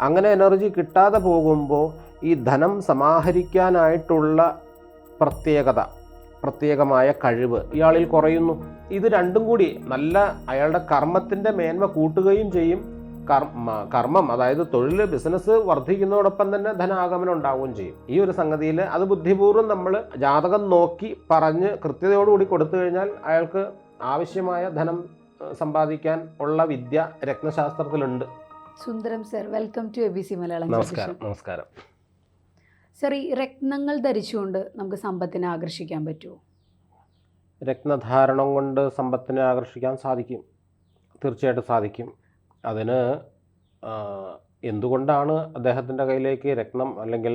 അങ്ങനെ എനർജി കിട്ടാതെ പോകുമ്പോൾ ഈ ധനം സമാഹരിക്കാനായിട്ടുള്ള പ്രത്യേകത പ്രത്യേകമായ കഴിവ് ഇയാളിൽ കുറയുന്നു. ഇത് രണ്ടും കൂടി നല്ല അയാളുടെ കർമ്മത്തിന്റെ മേന്മ കൂട്ടുകയും ചെയ്യും. കർമ്മ കർമ്മം അതായത് തൊഴിൽ ബിസിനസ് വർദ്ധിക്കുന്നതോടൊപ്പം തന്നെ ധനാഗമനം ഉണ്ടാവുകയും ചെയ്യും. ഈ ഒരു സംഗതിയിൽ അത് ബുദ്ധിപൂർവം നമ്മൾ ജാതകം നോക്കി പറഞ്ഞ് കൃത്യതയോടുകൂടി കൊടുത്തു കഴിഞ്ഞാൽ അയാൾക്ക് ആവശ്യമായ ധനം സമ്പാദിക്കാൻ ഉള്ള വിദ്യ രത്നശാസ്ത്രത്തിലുണ്ട്. Sundaram sir welcome to A B C Malayalam നമസ്കാരം നമസ്കാരം. സർ ഈ രത്നങ്ങൾ ധരിച്ചുകൊണ്ട് നമുക്ക് സമ്പത്തിനെ ആകർഷിക്കാൻ പറ്റുമോ? രത്നധാരണം കൊണ്ട് സമ്പത്തിനെ ആകർഷിക്കാൻ സാധിക്കും. തീർച്ചയായിട്ടും സാധിക്കും. അതിന് എന്തുകൊണ്ടാണ് അദ്ദേഹത്തിന്റെ കയ്യിലേക്ക് രത്നം അല്ലെങ്കിൽ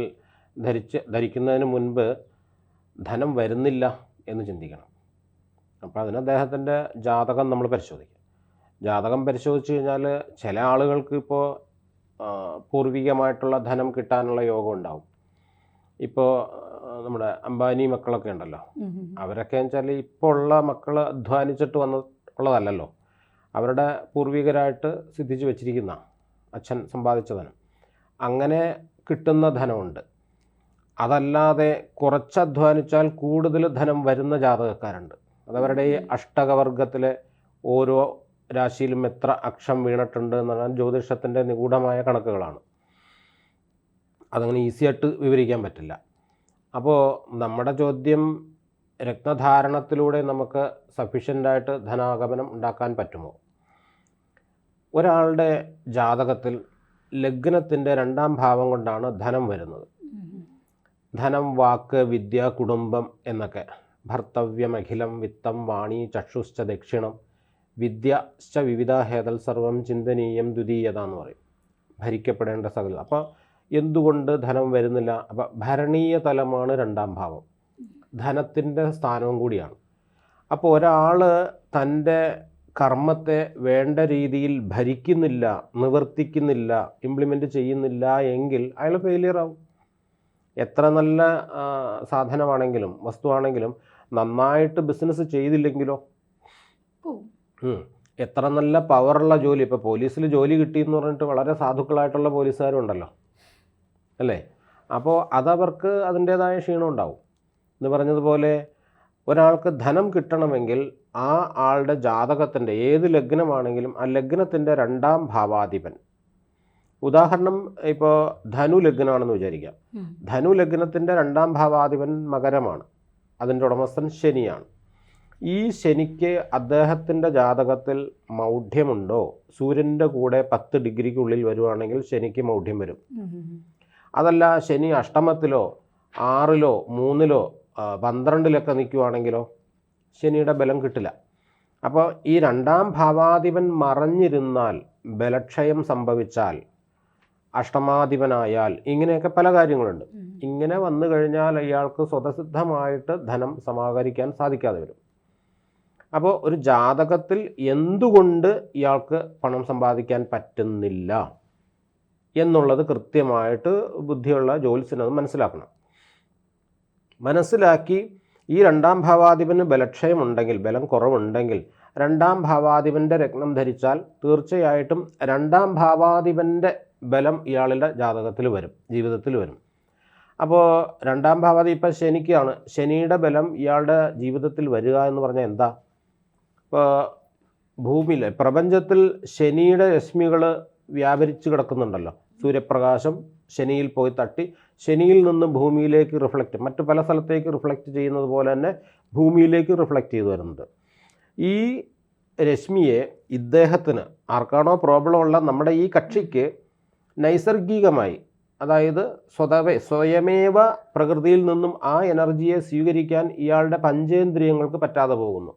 ധരിച്ച് ധരിക്കുന്നതിന് മുൻപ് ധനം വരുന്നില്ല എന്ന് ചിന്തിക്കണം? അപ്പോൾ അതിന് അദ്ദേഹത്തിന്റെ ജാതകം നമ്മൾ പരിശോധിക്കും. ജാതകം പരിശോധിച്ച് കഴിഞ്ഞാൽ ചില ആളുകൾക്ക് ഇപ്പോൾ പൂർവികമായിട്ടുള്ള ധനം കിട്ടാനുള്ള യോഗം ഉണ്ടാവും. ഇപ്പോൾ നമ്മുടെ അംബാനി മക്കളൊക്കെ ഉണ്ടല്ലോ. അവരൊക്കെ വെച്ചാൽ ഇപ്പോൾ ഉള്ള മക്കൾ അധ്വാനിച്ചിട്ട് വന്ന ഉള്ളതല്ലല്ലോ. അവരുടെ പൂർവികരായിട്ട് സിദ്ധിച്ച് വെച്ചിരിക്കുന്ന അച്ഛൻ സമ്പാദിച്ച ധനം അങ്ങനെ കിട്ടുന്ന ധനമുണ്ട്. അതല്ലാതെ കുറച്ച് അധ്വാനിച്ചാൽ കൂടുതൽ ധനം വരുന്ന ജാതകക്കാരുണ്ട്. അതവരുടെ ഈ അഷ്ടകവർഗത്തിലെ ഓരോ രാശിയിലും എത്ര അക്ഷം വീണിട്ടുണ്ട് എന്ന് പറഞ്ഞാൽ ജ്യോതിഷത്തിന്റെ നിഗൂഢമായ കണക്കുകളാണ്. അതങ്ങനെ ഈസി ആയിട്ട് വിവരിക്കാൻ പറ്റില്ല. അപ്പോൾ നമ്മുടെ ചോദ്യം രത്നധാരണത്തിലൂടെ നമുക്ക് സഫീഷ്യന്റായിട്ട് ധനാഗമനം ഉണ്ടാക്കാൻ പറ്റുമോ? ഒരാളുടെ ജാതകത്തിൽ ലഗ്നത്തിന്റെ രണ്ടാം ഭാവം കൊണ്ടാണ് ധനം വരുന്നത്. ധനം വാക്ക് വിദ്യ കുടുംബം എന്നൊക്കെ. ഭർത്തവ്യമഖിലം വിത്തം വാണി ചക്ഷുശ്ച ദക്ഷിണം വിദ്യശ്ച വിവിധ ഹേതൽ സർവം ചിന്തനീയം ദ്വിതീയത എന്ന് പറയും. ഭരിക്കപ്പെടേണ്ട സകല. അപ്പോൾ എന്തുകൊണ്ട് ധനം വരുന്നില്ല? അപ്പോൾ ഭരണീയ തലമാണ് രണ്ടാം ഭാവം. ധനത്തിന്റെ സ്ഥാനവും കൂടിയാണ്. അപ്പോൾ ഒരാൾ തന്റെ കർമ്മത്തെ വേണ്ട രീതിയിൽ ഭരിക്കുന്നില്ല നിവർത്തിക്കുന്നില്ല ഇംപ്ലിമെന്റ് ചെയ്യുന്നില്ല എങ്കിൽ അയാൾ ഫെയിലിയർ ആവും. എത്ര നല്ല സാധനമാണെങ്കിലും വസ്തുവാണെങ്കിലും നന്നായിട്ട് ബിസിനസ് ചെയ്തില്ലെങ്കിലോ. എത്ര നല്ല പവറുള്ള ജോലി. ഇപ്പോൾ പോലീസിൽ ജോലി കിട്ടി എന്ന് പറഞ്ഞിട്ട് വളരെ സാധുക്കളായിട്ടുള്ള പോലീസുകാരും ഉണ്ടല്ലോ. അല്ലേ? അപ്പോൾ അതവർക്ക് അതിന്റേതായ ക്ഷീണം ഉണ്ടാവും. എന്ന് പറഞ്ഞതുപോലെ ഒരാൾക്ക് ധനം കിട്ടണമെങ്കിൽ ആ ആളുടെ ജാതകത്തിന്റെ ഏത് ലഗ്നമാണെങ്കിലും ആ ലഗ്നത്തിന്റെ രണ്ടാം ഭാവാധിപൻ. ഉദാഹരണം ഇപ്പോൾ ധനു ലഗ്നമാണെന്ന് വിചാരിക്കാം ധനു ലഗ്നത്തിന്റെ രണ്ടാം ഭാവാധിപൻ മകരമാണ്. അതിന്റെ ഉടമസ്ഥൻ ശനിയാണ്. ഈ ശനിക്ക് അദ്ദേഹത്തിന്റെ ജാതകത്തിൽ മൗഢ്യമുണ്ടോ? സൂര്യന്റെ കൂടെ പത്ത് ഡിഗ്രിക്കുള്ളിൽ വരുവാണെങ്കിൽ ശനിക്ക് മൗഢ്യം വരും. അതല്ല ശനി അഷ്ടമത്തിലോ ആറിലോ മൂന്നിലോ പന്ത്രണ്ടിലൊക്കെ നിൽക്കുവാണെങ്കിലോ ശനിയുടെ ബലം കിട്ടില്ല. അപ്പോൾ ഈ രണ്ടാം ഭാവാധിപൻ മറഞ്ഞിരുന്നാൽ ബലക്ഷയം സംഭവിച്ചാൽ അഷ്ടമാധിപനായാൽ ഇങ്ങനെയൊക്കെ പല കാര്യങ്ങളുണ്ട്. ഇങ്ങനെ വന്നു കഴിഞ്ഞാൽ അയാൾക്ക് സ്വതസിദ്ധമായിട്ട് ധനം സമാഹരിക്കാൻ സാധിക്കാതെ വരും. അപ്പോൾ ഒരു ജാതകത്തിൽ എന്തുകൊണ്ട് ഇയാൾക്ക് പണം സമ്പാദിക്കാൻ പറ്റുന്നില്ല? എന്നുള്ളത് കൃത്യമായിട്ട് ബുദ്ധിയുള്ള ജ്യോത്സ്യനത് മനസ്സിലാക്കണം. മനസ്സിലാക്കി ഈ രണ്ടാം ഭാവാധിപന് ബലക്ഷയമുണ്ടെങ്കിൽ ബലം കുറവുണ്ടെങ്കിൽ രണ്ടാം ഭാവാധിപന്റെ രത്നം ധരിച്ചാൽ തീർച്ചയായിട്ടും രണ്ടാം ഭാവാധിപന്റെ ബലം ഇയാളുടെ ജാതകത്തിൽ വരും ജീവിതത്തിൽ വരും. അപ്പോൾ രണ്ടാം ഭാവാധി ഇപ്പം ശനിക്കാണ്. ശനിയുടെ ബലം ഇയാളുടെ ജീവിതത്തിൽ വരിക എന്ന് പറഞ്ഞാൽ എന്താ? ഇപ്പോൾ ഭൂമിയിൽ പ്രപഞ്ചത്തിൽ ശനിയുടെ രശ്മികൾ വ്യാപരിച്ചു കിടക്കുന്നുണ്ടല്ലോ സൂര്യപ്രകാശം ശനിയിൽ പോയി തട്ടി ശനിയിൽ നിന്ന് ഭൂമിയിലേക്ക് റിഫ്ലക്റ്റ് മറ്റു പല സ്ഥലത്തേക്ക് റിഫ്ലക്റ്റ് ചെയ്യുന്നത് പോലെ തന്നെ ഭൂമിയിലേക്ക് റിഫ്ലക്റ്റ് ചെയ്തു വരുന്നുണ്ട് ഈ രശ്മിയെ ഇദ്ദേഹത്തിന് ആർക്കാണോ പ്രോബ്ലം ഉള്ള നമ്മുടെ ഈ കക്ഷിക്ക് നൈസർഗികമായി അതായത് സ്വതവേ സ്വയമേവ പ്രകൃതിയിൽ നിന്നും ആ എനർജിയെ സ്വീകരിക്കാൻ ഇയാളുടെ പഞ്ചേന്ദ്രിയങ്ങൾക്ക് പറ്റാതെ പോകുന്നു.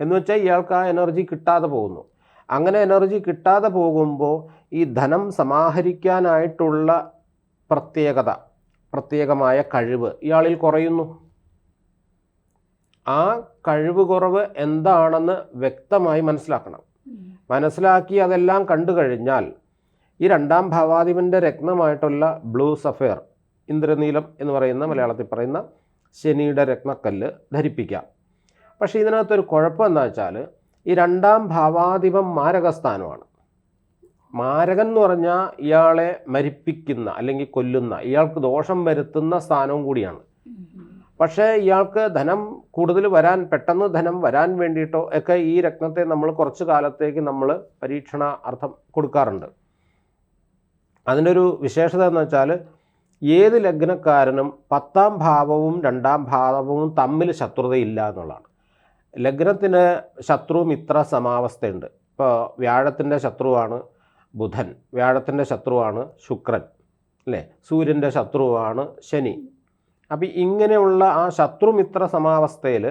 എന്ന് വെച്ചാൽ ഇയാൾക്ക് ആ എനർജി കിട്ടാതെ പോകുന്നു. അങ്ങനെ എനർജി കിട്ടാതെ പോകുമ്പോൾ ഈ ധനം സമാഹരിക്കാനായിട്ടുള്ള പ്രത്യേകത പ്രത്യേകമായ കഴിവ് ഇയാളിൽ കുറയുന്നു. ആ കഴിവ് കുറവ് എന്താണെന്ന് വ്യക്തമായി മനസ്സിലാക്കണം. മനസ്സിലാക്കി അതെല്ലാം കണ്ടു കഴിഞ്ഞാൽ ഈ രണ്ടാം ഭാവാധിപന്റെ രത്നമായിട്ടുള്ള ബ്ലൂ സഫയർ ഇന്ദ്രനീലം എന്ന് പറയുന്ന മലയാളത്തിൽ പറയുന്ന ശനിയുടെ രത്നക്കല്ല് ധരിപ്പിക്കാം. പക്ഷേ ഇതിനകത്തൊരു കുഴപ്പം എന്താ വെച്ചാൽ ഈ രണ്ടാം ഭാവാധിപം മാരകസ്ഥാനമാണ്. മാരകൻ എന്ന് പറഞ്ഞാൽ ഇയാളെ മരിപ്പിക്കുന്ന അല്ലെങ്കിൽ കൊല്ലുന്ന ഇയാൾക്ക് ദോഷം വരുത്തുന്ന സ്ഥാനവും കൂടിയാണ്. പക്ഷേ ഇയാൾക്ക് ധനം കൂടുതൽ വരാൻ പെട്ടെന്ന് ധനം വരാൻ വേണ്ടിയിട്ടോ ഒക്കെ ഈ രത്നത്തെ നമ്മൾ കുറച്ച് കാലത്തേക്ക് നമ്മൾ പരീക്ഷണ അർത്ഥം കൊടുക്കാറുണ്ട്. അതിന്റെ ഒരു വിശേഷത എന്ന് വെച്ചാൽ ഏത് ലഗ്നക്കാരനും പത്താം ഭാവവും രണ്ടാം ഭാവവും തമ്മിൽ ശത്രുതയില്ല എന്നുള്ളതാണ്. ലഗ്നത്തിന് ശത്രു മിത്ര സമാവസ്ഥയുണ്ട്. ഇപ്പോൾ വ്യാഴത്തിന്റെ ശത്രുവാണ് ബുധൻ വ്യാഴത്തിന്റെ ശത്രുവാണ് ശുക്രൻ അല്ലേ? സൂര്യന്റെ ശത്രുവാണ് ശനി. അപ്പോൾ ഇങ്ങനെയുള്ള ആ ശത്രുമിത്ര സമാവസ്ഥയിൽ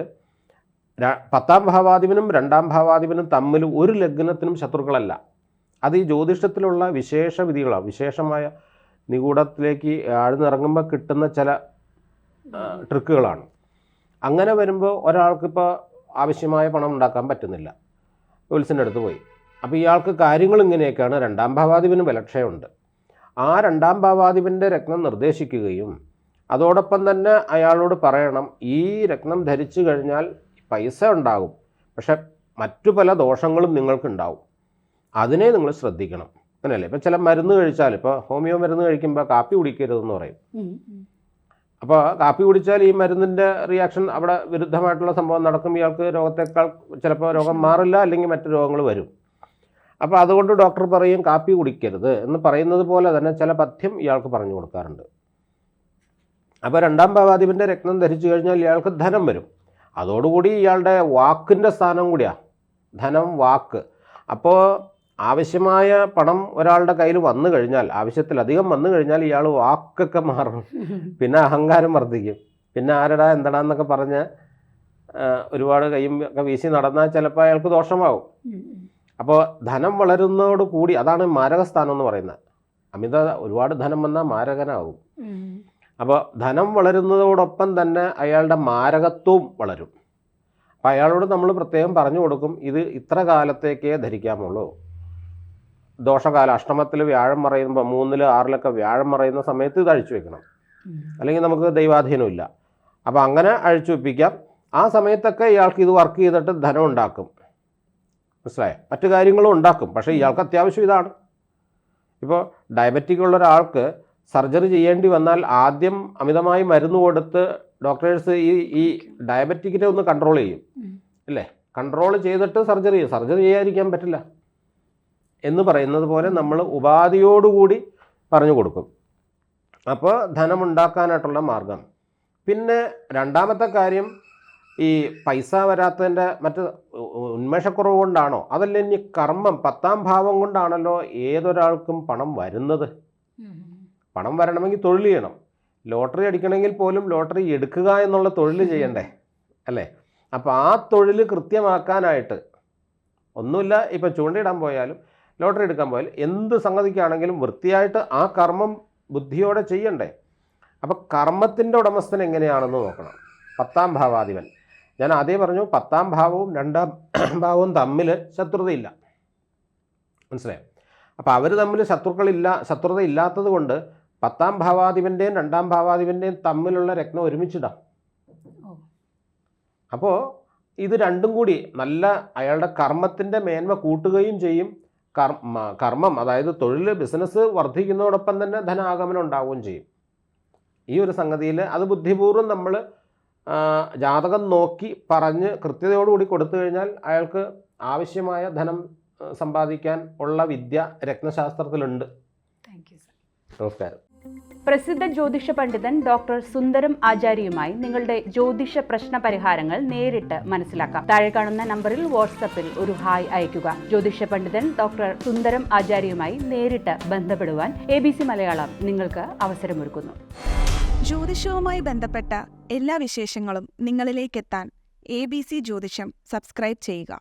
പത്താം ഭാവാധിപനും രണ്ടാം ഭാവാധിപനും തമ്മിൽ ഒരു ലഗ്നത്തിനും ശത്രുക്കളല്ല. അത് ഈ ജ്യോതിഷത്തിലുള്ള വിശേഷ വിധികളാണ് വിശേഷമായ നിഗൂഢത്തിലേക്ക് ആഴ്ന്നിറങ്ങുമ്പോൾ കിട്ടുന്ന ചില ട്രിക്കുകളാണ്. അങ്ങനെ വരുമ്പോൾ ഒരാൾക്കിപ്പോൾ ആവശ്യമായ പണം ഉണ്ടാക്കാൻ പറ്റുന്നില്ല. വിൽസിന്റെ അടുത്ത് പോയി. അപ്പോൾ ഇയാൾക്ക് കാര്യങ്ങൾ ഇങ്ങനെയൊക്കെയാണ്. രണ്ടാം ഭാവാധിപന് ബലക്ഷയമുണ്ട്. ആ രണ്ടാം ഭാവാധിപന്റെ രത്നം നിർദ്ദേശിക്കുകയും അതോടൊപ്പം തന്നെ അയാളോട് പറയണം ഈ രത്നം ധരിച്ചു കഴിഞ്ഞാൽ പൈസ ഉണ്ടാകും. പക്ഷെ മറ്റു പല ദോഷങ്ങളും നിങ്ങൾക്കുണ്ടാവും. അതിനെ നിങ്ങൾ ശ്രദ്ധിക്കണം. അങ്ങനെയല്ലേ? ഇപ്പം ചില മരുന്ന് കഴിച്ചാൽ ഇപ്പോൾ ഹോമിയോ മരുന്ന് കഴിക്കുമ്പോൾ കാപ്പി കുടിക്കരുതെന്ന് പറയും. അപ്പോൾ കാപ്പി കുടിച്ചാൽ ഈ മരുന്നിന്റെ റിയാക്ഷൻ അവിടെ വിരുദ്ധമായിട്ടുള്ള സംഭവം നടക്കും. ഇയാൾക്ക് രോഗത്തേക്കാൾ ചിലപ്പോൾ രോഗം മാറില്ല അല്ലെങ്കിൽ മറ്റു രോഗങ്ങൾ വരും. അപ്പോൾ അതുകൊണ്ട് ഡോക്ടർ പറയും കാപ്പി കുടിക്കരുത് എന്ന് പറയുന്നത് പോലെ തന്നെ ചില പഥ്യം ഇയാൾക്ക് പറഞ്ഞു കൊടുക്കാറുണ്ട്. അപ്പോൾ രണ്ടാം ഭാവാധിപന്റെ രക്തം ധരിച്ചു കഴിഞ്ഞാൽ ഇയാൾക്ക് ധനം വരും. അതോടുകൂടി ഇയാളുടെ വാക്കിന്റെ സ്ഥാനം കൂടിയാണ് ധനം വാക്ക്. അപ്പോൾ ആവശ്യമായ പണം ഒരാളുടെ കയ്യിൽ വന്നു കഴിഞ്ഞാൽ ആവശ്യത്തിലധികം വന്നു കഴിഞ്ഞാൽ ഇയാൾ വാക്കൊക്കെ മാറും. പിന്നെ അഹങ്കാരം വർദ്ധിക്കും. പിന്നെ ആരടാ എന്തടാ എന്നൊക്കെ പറഞ്ഞ് ഒരുപാട് കൈയും ഒക്കെ വീശി നടന്നാൽ ചിലപ്പോൾ അയാൾക്ക് ദോഷമാവും. അപ്പോൾ ധനം വളരുന്നതോട് കൂടി അതാണ് മാരകസ്ഥാനം എന്ന് പറയുന്നത്. അമിത ഒരുപാട് ധനം വന്നാൽ മാരകനാവും. അപ്പോൾ ധനം വളരുന്നതോടൊപ്പം തന്നെ അയാളുടെ മാരകത്വവും വളരും. അപ്പം അയാളോട് നമ്മൾ പ്രത്യേകം പറഞ്ഞു കൊടുക്കും ഇത് ഇത്ര കാലത്തേക്കേ ധരിക്കാമുള്ളൂ. ദോഷകാല അഷ്ടമത്തിൽ വ്യാഴം മറയുമ്പോൾ മൂന്നിൽ ആറിലൊക്കെ വ്യാഴം മറയുന്ന സമയത്ത് ഇത് അഴിച്ചു വെക്കണം. അല്ലെങ്കിൽ നമുക്ക് ദൈവാധീനമില്ല. അപ്പോൾ അങ്ങനെ അഴിച്ചു വെപ്പിക്കാം. ആ സമയത്തൊക്കെ ഇയാൾക്ക് ഇത് വർക്ക് ചെയ്തിട്ട് ധനം ഉണ്ടാക്കും. മനസ്സിലായോ? മറ്റു കാര്യങ്ങളും ഉണ്ടാക്കും. പക്ഷേ ഇയാൾക്ക് അത്യാവശ്യം ഇതാണ്. ഇപ്പോൾ ഡയബറ്റിക് ഉള്ള ഒരാൾക്ക് സർജറി ചെയ്യേണ്ടി വന്നാൽ ആദ്യം അമിതമായി മരുന്ന് കൊടുത്ത് ഡോക്ടേഴ്സ് ഈ ഈ ഡയബറ്റിക്കിനെ ഒന്ന് കൺട്രോൾ ചെയ്യും. അല്ലേ? കൺട്രോൾ ചെയ്തിട്ട് സർജറി ചെയ്യും. സർജറി ചെയ്യാതിരിക്കാൻ പറ്റില്ല. എന്ന് പറയുന്നത് പോലെ നമ്മൾ ഉപാധിയോടുകൂടി പറഞ്ഞു കൊടുക്കും. അപ്പോൾ ധനമുണ്ടാക്കാനായിട്ടുള്ള മാർഗം. പിന്നെ രണ്ടാമത്തെ കാര്യം ഈ പൈസ വരാത്തതിന്റെ മറ്റ് ഉന്മേഷക്കുറവ് കൊണ്ടാണോ? അതല്ല ഇനി കർമ്മം പത്താം ഭാവം കൊണ്ടാണല്ലോ ഏതൊരാൾക്കും പണം വരുന്നത്? പണം വരണമെങ്കിൽ തൊഴിൽ ചെയ്യണം. ലോട്ടറി അടിക്കണമെങ്കിൽ പോലും ലോട്ടറി എടുക്കുക എന്നുള്ള തൊഴിൽ ചെയ്യണ്ടേ? അല്ലേ? അപ്പോൾ ആ തൊഴിൽ കൃത്യമാക്കാനായിട്ട് ഒന്നുമില്ല ഇപ്പോൾ ചൂണ്ടയിടാൻ പോയാലും ലോട്ടറി എടുക്കാൻ പോയാൽ എന്ത് സംഗതിക്കാണെങ്കിലും വൃത്തിയായിട്ട് ആ കർമ്മം ബുദ്ധിയോടെ ചെയ്യണ്ടേ. അപ്പോൾ കർമ്മത്തിന്റെ ഉടമസ്ഥൻ എങ്ങനെയാണെന്ന് നോക്കണം. പത്താം ഭാവാധിപൻ. ഞാൻ ആദ്യം പറഞ്ഞു പത്താം ഭാവവും രണ്ടാം ഭാവവും തമ്മിൽ ശത്രുതയില്ല. മനസ്സിലായോ? അപ്പോൾ അവർ തമ്മിൽ ശത്രുക്കളില്ല ശത്രുത ഇല്ലാത്തത് കൊണ്ട് പത്താം ഭാവാധിപന്റെയും രണ്ടാം ഭാവാധിപന്റെയും തമ്മിലുള്ള രത്നം ഒരുമിച്ചിടാം. അപ്പോൾ ഇത് രണ്ടും കൂടി നല്ല അയാളുടെ കർമ്മത്തിന്റെ മേന്മ കൂട്ടുകയും ചെയ്യും. കർമ്മ കർമ്മം അതായത് തൊഴിൽ ബിസിനസ് വർദ്ധിക്കുന്നതോടൊപ്പം തന്നെ ധനാഗമനം ഉണ്ടാവുകയും ചെയ്യും. ഈ ഒരു സംഗതിയിൽ അത് ബുദ്ധിപൂർവം നമ്മൾ ജാതകം നോക്കി പറഞ്ഞ് കൃത്യതയോടുകൂടി കൊടുത്തു കഴിഞ്ഞാൽ അയാൾക്ക് ആവശ്യമായ ധനം സമ്പാദിക്കാൻ ഉള്ള വിദ്യ രത്നശാസ്ത്രത്തിലുണ്ട്. താങ്ക് യു സർ നമസ്കാരം. പ്രസിദ്ധ ജ്യോതിഷ പണ്ഡിതൻ ഡോക്ടർ സുന്ദരം ആചാര്യയുമായി നിങ്ങളുടെ ജ്യോതിഷ പ്രശ്ന പരിഹാരങ്ങൾ നേരിട്ട് മനസ്സിലാക്കാം. താഴെ കാണുന്ന നമ്പറിൽ വാട്സപ്പിൽ ഒരു ഹായ് അയക്കുക ജ്യോതിഷ പണ്ഡിതൻ ഡോക്ടർ സുന്ദരം ആചാര്യയുമായി നേരിട്ട് ബന്ധപ്പെടുവാൻ എ മലയാളം നിങ്ങൾക്ക് അവസരമൊരുക്കുന്നു. ജ്യോതിഷവുമായി ബന്ധപ്പെട്ട എല്ലാ വിശേഷങ്ങളും നിങ്ങളിലേക്കെത്താൻ എ ബി സി ജ്യോതിഷം സബ്സ്ക്രൈബ് ചെയ്യുക.